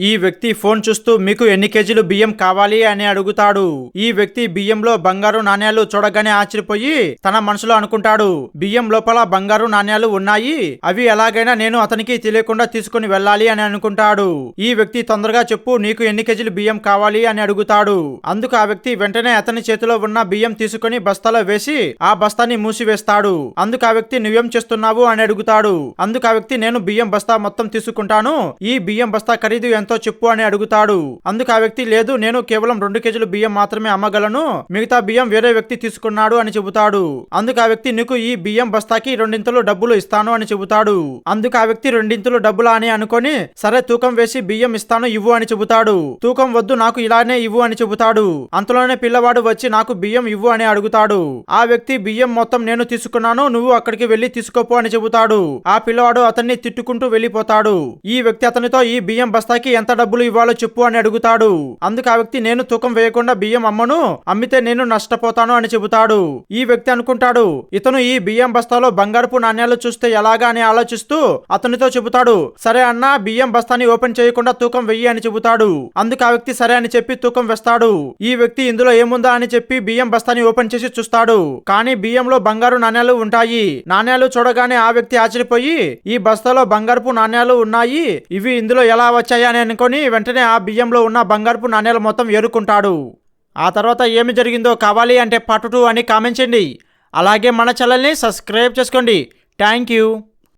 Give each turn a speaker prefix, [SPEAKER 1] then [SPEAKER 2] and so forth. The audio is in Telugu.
[SPEAKER 1] ఈ వ్యక్తి ఫోన్ చూస్తూ మీకు ఎన్ని కేజీలు బియ్యం కావాలి? అని అడుగుతాడు. ఈ వ్యక్తి బియ్యంలో బంగారు నాణ్యాలు చూడగానే ఆశ్చర్యపోయి తన మనసులో అనుకుంటాడు బియ్యం లోపల బంగారు నాణ్యాలు ఉన్నాయి. అవి ఎలాగైనా నేను అతనికి తెలియకుండా తీసుకుని వెళ్ళాలి అని అనుకుంటాడు. ఈ వ్యక్తి తొందరగా చెప్పు నీకు ఎన్ని కేజీలు బియ్యం కావాలి? అని అడుగుతాడు. అందుకు ఆ వ్యక్తి వెంటనే అతని చేతిలో ఉన్న బియ్యం తీసుకుని బస్తాలో వేసి ఆ బస్తాని మూసివేస్తాడు. అందుకు ఆ వ్యక్తి నువ్వేం చేస్తున్నావు? అని అడుగుతాడు. అందుకు ఆ వ్యక్తి నేను బియ్యం బస్తా మొత్తం తీసుకుంటాను. ఈ బియ్యం బస్తా ఖరీదు ఎంత చెప్పు అని అడుగుతాడు. అందుకు ఆ వ్యక్తి లేదు నేను కేవలం రెండు కేజీలు బియ్యం మాత్రమే అమ్మగలను. మిగతా బియ్యం వేరే వ్యక్తి తీసుకున్నాడు అని చెబుతాడు. అందుకు ఆ వ్యక్తి నీకు ఈ బియ్యం బస్తాకి రెండింతలు డబ్బులు ఇస్తాను అని చెబుతాడు. అందుకు ఆ వ్యక్తి రెండింతలు డబ్బులా అని అనుకొని సరే తూకం వేసి బియ్యం ఇస్తాను ఇవ్వు అని చెబుతాడు. తూకం వద్దు నాకు ఇలానే ఇవ్వు అని చెబుతాడు. అంతలోనే పిల్లవాడు వచ్చి నాకు బియ్యం ఇవ్వు అని అడుగుతాడు. ఆ వ్యక్తి బియ్యం మొత్తం నేను తీసుకున్నాను నువ్వు అక్కడికి వెళ్ళి తీసుకోపో అని చెబుతాడు. ఆ పిల్లవాడు అతన్ని తిట్టుకుంటూ వెళ్ళిపోతాడు. ఈ వ్యక్తి అతనితో ఈ బియ్యం బస్తాకి ఎంత డబ్బులు ఇవ్వాలో చెప్పు అని అడుగుతాడు. అందుకు ఆ వ్యక్తి నేను తూకం వేయకుండా బియ్యం అమ్మను అమ్మితే నేను నష్టపోతాను అని చెబుతాడు. ఈ వ్యక్తి అనుకుంటాడు ఇతను ఈ బియ్యం బస్తాలో బంగారపు నాణ్యాలు చూస్తే ఎలాగా అని ఆలోచిస్తూ అతనితో చెబుతాడు సరే అన్న బియ్యం బస్తాని ఓపెన్ చేయకుండా తూకం వెయ్యి అని చెబుతాడు. అందుకు ఆ వ్యక్తి సరే అని చెప్పి తూకం వేస్తాడు. ఈ వ్యక్తి ఇందులో ఏముందా అని చెప్పి బియ్యం బస్తాని ఓపెన్ చేసి చూస్తాడు. కానీ బియ్యంలో బంగారు నాణ్యాలు ఉంటాయి. నాణ్యాలు చూడగానే ఆ వ్యక్తి ఆశ్చర్యపోయి ఈ బస్తాలో బంగారపు నాణ్యాలు ఉన్నాయి ఇవి ఇందులో ఎలా వచ్చాయని అని అనుకొని వెంటనే ఆ బియ్యంలో ఉన్న బంగారపు నాణ్యాలు మొత్తం ఏరుకుంటాడు. ఆ తర్వాత ఏమి జరిగిందో కావాలి అంటే పార్ట్ టూ అని కామెంట్ చేయండి అలాగే మన ఛానల్ని సబ్స్క్రైబ్ చేసుకోండి. Thank you.